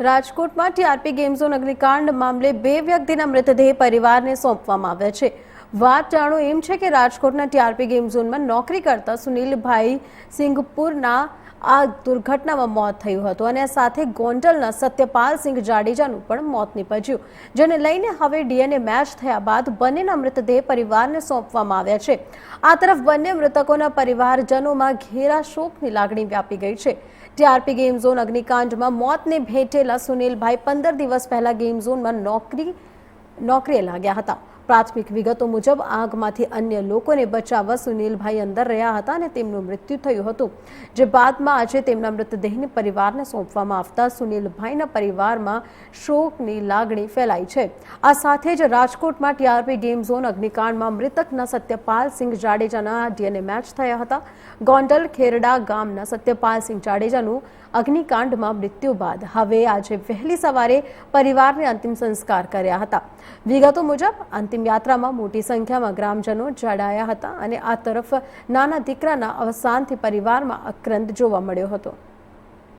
રાજકોટમાં TRP game zone અગ્નિકાંડ મામલે બે વ્યક્તિના મૃતદેહ પરિવારને સોંપવામાં આવ્યા છે. વાત જાણો એમ છે કે રાજકોટના ટીઆરપી ગેમ ઝોનમાં નોકરી કરતા સુનિલભાઈ સિંગપુરના આ દુર્ઘટનામાં મોત થયું હતું અને સાથે ગોંડલના સત્યપાલ સિંહ જાડેજાનું પણ મોત નીપજ્યું, જેને લઈને હવે ડીએનએ મેચ થયા બાદ બંનેના મૃતદેહ પરિવારને સોંપવામાં આવ્યા છે. આ તરફ બંને મૃતકોના પરિવારજનોમાં ઘેરા શોકની લાગણી વ્યાપી ગઈ છે. ટીઆરપી ગેમ ઝોન અગ્નિકાંડમાં મોતને ભેટેલા સુનિલભાઈ પંદર દિવસ પહેલા ગેમ ઝોનમાં નોકરી, નોકરીએ લાગ્યા હતા. પ્રાથમિક વિગતો મુજબ આગમાંથી અન્ય લોકોને બચાવવા સુનિલભાઈ અંદર રહ્યા હતા અને તેમનું મૃત્યુ થયું હતું. જે બાદમાં આજે તેમના મૃતદેહને પરિવારને સોંપવામાં આવતા સુનિલભાઈના પરિવારમાં શોકની લાગણી ફેલાઈ છે. આ સાથે જ રાજકોટમાં ટીઆરપી ગેમ ઝોન અગ્નિકાંડમાં મૃતકના સત્યપાલસિંહ જાડેજાના ડીએનએ મેચ થયા હતા. ગોંડલ ખેરડા ગામના સત્યપાલ સિંહ જાડેજાનું અગ્નિકાંડમાં મૃત્યુ બાદ હવે આજે વહેલી સવારે પરિવારને અંતિમ સંસ્કાર કર્યા હતા. વિગતો મુજબ યાત્રામાં મોટી સંખ્યામાં ગ્રામજનો જોડાયા હતા અને આ તરફ નાના દીકરાના અવસાનથી પરિવારમાં આક્રંદ જોવા મળ્યો હતો.